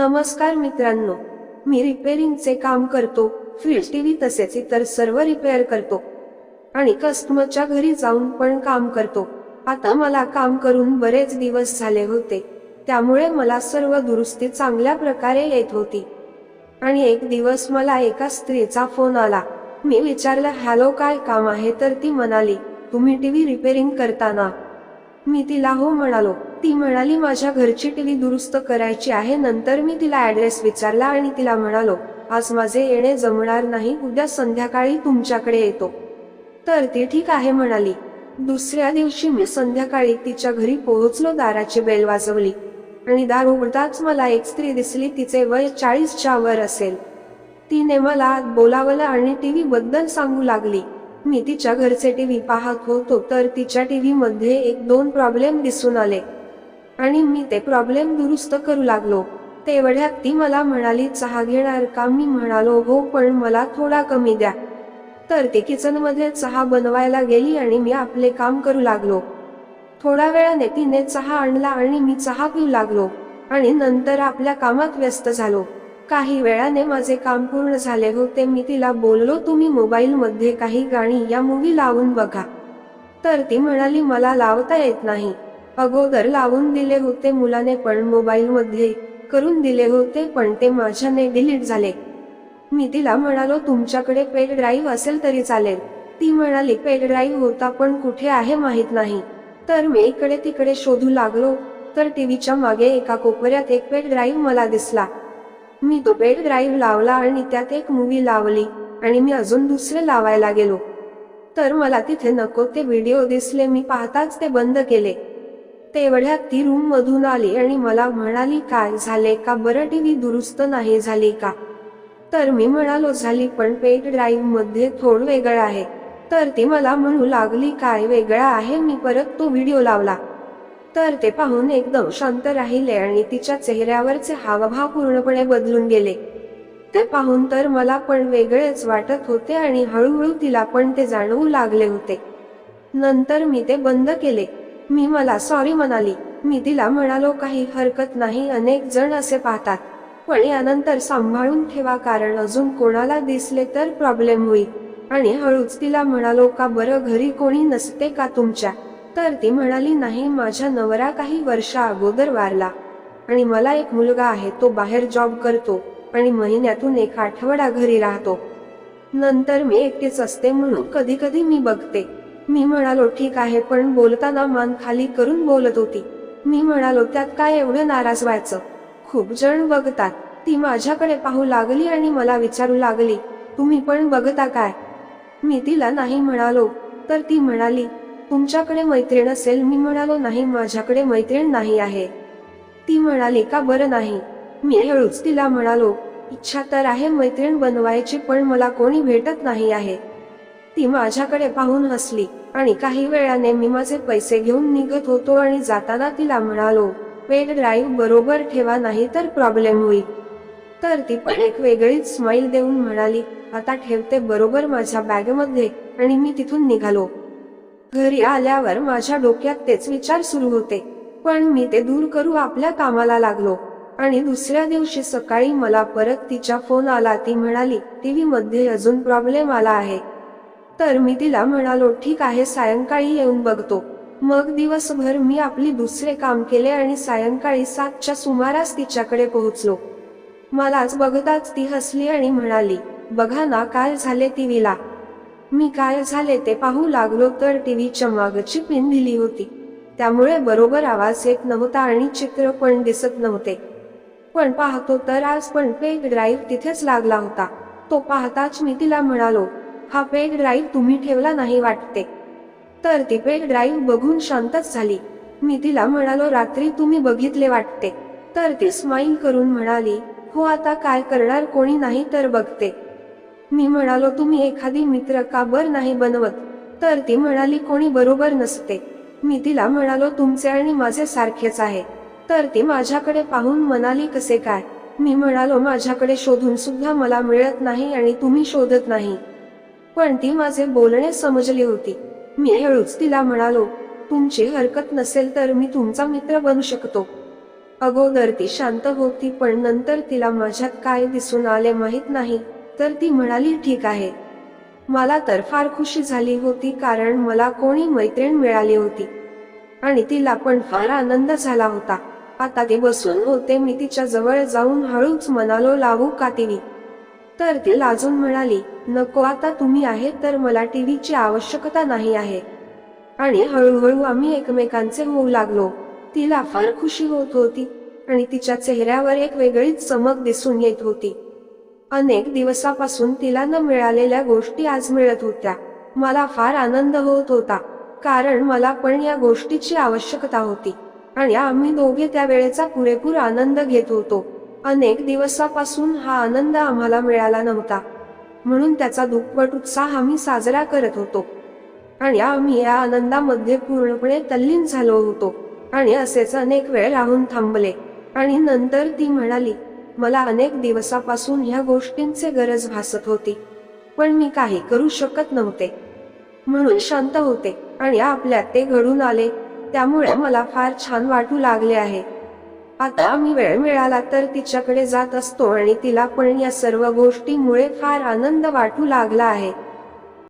नमस्कार मित्रांनो मी रिपेरिंगचे काम करतो फ्रीज टीव्ही तसेच इतर सर्व रिपेअर करतो. आणि कस्टमरच्या घरी जाऊन पण काम करतो. आता मला काम करून बरेच दिवस झाले होते. त्यामुळे मला सर्व दुरुस्ती चांगल्या प्रकारे येत होती. आणि एक दिवस मला एका स्त्रीचा फोन आला. मी विचारलं हॅलो काय काम आहे? तर ती म्हणाली तुम्ही टीव्ही रिपेरिंग करताना मी तिला हो म्हणालो ती म्हणाली माझ्या घरची टीव्ही दुरुस्त करायची आहे नंतर मी तिला ऍड्रेस विचारला आणि तिला म्हणालो आज माझे येणे जमणार नाही उद्या संध्याकाळी तुमच्याकडे येतो. तर ती ठीक आहे म्हणाली. दुसऱ्या दिवशी मी संध्याकाळी तिच्या घरी पोहोचलो दाराची बेल वाजवली आणि दार उघडताच मला एक स्त्री दिसली तिचे वय चाळीसच्या वर असेल. तिने मला बोलावलं आणि टीव्ही बद्दल सांगू लागली. मी तिच्या घरचे टीव्ही पाहत होतो तर तिच्या टीव्ही मध्ये एक दोन प्रॉब्लेम दिसून आले. आणि मी ते प्रॉब्लेम दुरुस्त करू लागलो. तेवढ्यात ती मला म्हणाली चहा घेणार का? मी म्हणालो हो पण मला थोडा कमी द्या. तर ती किचनमध्ये चहा बनवायला गेली आणि मी आपले काम करू लागलो. थोड्या वेळाने तिने चहा आणला आणि मी चहा पिऊ लागलो आणि नंतर आपल्या कामात व्यस्त झालो. काही वेळाने माझे काम पूर्ण झाले होते. मी तिला बोललो तुम्ही मोबाईल मध्ये काही गाणी या मूवी लावून बघा. तर ती म्हणाली मला लावता येत नाही. अगोदर लावून दिले होते मुलाने पण मोबाईल मध्ये करून दिले होते पण ते माझ्याने डिलीट झाले. मी तिला म्हणालो तुमच्याकडे पेड ड्राईव्ह असेल तरी चालेल. ती म्हणाली पेड ड्राईव्ह होता पण कुठे आहे माहीत नाही. तर मी इकडे तिकडे शोधू लागलो तर टीव्हीच्या मागे एका कोपऱ्यात एक पेड ड्राईव्ह मला दिसला. मी तो पेड ड्राईव्ह लावला आणि त्यात एक मूवी लावली आणि मी अजून दुसरे लावायला गेलो. तर मला तिथे नको ते व्हिडिओ दिसले मी पाहताच ते बंद केले. तेवढ्यात ती रूम मधून आली आणि मला म्हणाली काय झाले का? बरं टीव्ही दुरुस्त नाही झाली का? तर मी म्हणालो झाली पण पेट ड्राईव्हमध्ये थोड वेगळं आहे. तर ती मला म्हणू लागली काय वेगळा आहे? मी परत तो व्हिडिओ लावला. तर ते पाहून एकदम शांत राहिले आणि तिच्या चेहऱ्यावरचे हावभाव पूर्णपणे बदलून गेले. ते पाहून तर मला पण वेगळेच वाटत होते आणि हळूहळू तिला पण ते जाणवू लागले होते. नंतर मी ते बंद केले. मी मला सॉरी म्हणाली. मी तिला म्हणालो काही हरकत नाही अनेक जण असे पाहतात. पण यानंतर सांभाळून ठेवा कारण अजून कोणाला दिसले तर प्रॉब्लेम होईल. आणि हळूच तिला म्हणालो का बरं घरी कोणी नसते का तुमच्या? तर ती म्हणाली नाही माझ्या नवरा काही वर्षा अगोदर वारला. आणि मला एक मुलगा आहे तो बाहेर जॉब करतो आणि महिन्यातून एक आठवडा घरी राहतो. नंतर मी एकटीच असते म्हणून कधी कधी मी बघते. मी म्हणालो ठीक आहे पण बोलताना मान खाली करून बोलत होती. मी म्हणालो त्यात काय एवढं नाराज व्हायचं? खूप जण बघतात. ती माझ्याकडे पाहू लागली आणि मला विचारू लागली तुम्ही पण बघता काय? मी तिला नाही म्हणालो तर ती म्हणाली तुमच्याकडे मैत्रीण असेल. मी म्हणालो नाही माझ्याकडे मैत्रीण नाही आहे. ती म्हणाली का बरं नाही? मी हळूच तिला म्हणालो इच्छा तर आहे मैत्रीण बनवायची पण मला कोणी भेटत नाही आहे. ती माझ्याकडे पाहून हसली. आणि काही वेळाने मी माझे पैसे घेऊन निघत होतो आणि जाताना तिला म्हणालो पेड ड्राईव्ह बरोबर ठेवा नाही तर प्रॉब्लेम होईल. तर ती पण एक वेगळीच स्माईल देऊन म्हणाली आता ठेवते बरोबर माझ्या बॅगमध्ये आणि मी तिथून निघालो. घरी आल्यावर माझ्या डोक्यात तेच विचार सुरू होते पण मी ते दूर करू आपल्या कामाला लागलो. आणि दुसऱ्या दिवशी सकाळी मला परत तिच्या फोन आला ती म्हणाली टीव्ही मध्ये अजून प्रॉब्लेम आला आहे. तर मी तिला म्हणालो ठीक आहे सायंकाळी येऊन बघतो. मग दिवसभर मी आपली दुसरे काम केले आणि सायंकाळी सातच्या सुमारास तिच्याकडे पोहोचलो. मलाच बघताच ती हसली आणि म्हणाली बघा ना काय झाले टीव्हीला. मी काय झाले ते पाहू लागलो तर टीव्हीच्या मागची पिन दिली होती. त्यामुळे बरोबर आवाज येत नव्हता आणि चित्र पण दिसत नव्हते. पण पाहतो तर आज पण पेग ड्राईव्ह तिथेच लागला होता. तो पाहताच मी तिला म्हणालो हा पेग ड्राईव्ह तुम्ही ठेवला नाही वाटते. तर ती पेग ड्राईव्ह बघून शांतच झाली. मी तिला म्हणालो रात्री तुम्ही बघितले वाटते. तर ती स्माईल करून म्हणाली हो आता काय करणार कोणी नाही तर बघते. मी म्हणालो तुम्ही एखादी मित्र का बर नाही बनवत? तर ती म्हणाली कोणी बरोबर नसते. मी तिला म्हणालो तुमचे आणि माझे सारखेच आहे. तर ती माझ्याकडे पाहून म्हणाली कसे काय? मी म्हणालो माझ्याकडे शोधून सुद्धा मला मिळत नाही आणि तुम्ही शोधत नाही. पण ती माझे बोलणे समजली होती. मी हळूच तिला म्हणालो तुमची हरकत नसेल तर मी तुमचा मित्र बनू शकतो. अगोदर ती शांत होती पण नंतर तिला माझ्यात काय दिसून आले माहीत नाही तर ती म्हणाली ठीक आहे. मला तर फार खुशी झाली होती कारण मला कोणी मैत्रीण मिळाली होती. आणि तिला पण फार आनंद झाला होता. आता ते बसून होते मी तिच्या जवळ जाऊन हळूच मनालो लावू का टीव्ही तर ती लाजून म्हणाली नको आता तुम्ही आहे तर मला टीव्हीची आवश्यकता नाही आहे. आणि हळूहळू आम्ही एकमेकांचे होऊ लागलो. तिला फार खुशी होत होती आणि तिच्या चेहऱ्यावर एक वेगळीच चमक दिसून येत होती. अनेक दिवसापासून तिला न मिळालेल्या गोष्टी आज मिळत होत्या. मला फार आनंद होत होता कारण मला पण या गोष्टीची आवश्यकता होती आणि आम्ही दोघे त्या वेळेचा पुरेपूर आनंद घेत होतो. अनेक दिवसापासून हा आनंद आम्हाला मिळाला नव्हता. म्हणून त्याचा दुप्पट उत्साह आम्ही साजरा करत होतो. आणि आम्ही या आनंदामध्ये पूर्णपणे तल्लीन झालो होतो. आणि असेच अनेक वेळ राहून थांबले. आणि नंतर ती म्हणाली मला अनेक दिवसापासून ह्या गोष्टींचे गरज भासत होती. पण मी काही करू शकत नव्हते. म्हणून शांत होते. आणि आपल्यात ते घडून आले. त्यामुळे मला फार छान वाटू लागले आहे. आता आम्ही वेळ मिळाला तर तिच्याकडे जात असतो आणि तिला पण या सर्व गोष्टीमुळे फार आनंद वाटू लागला आहे.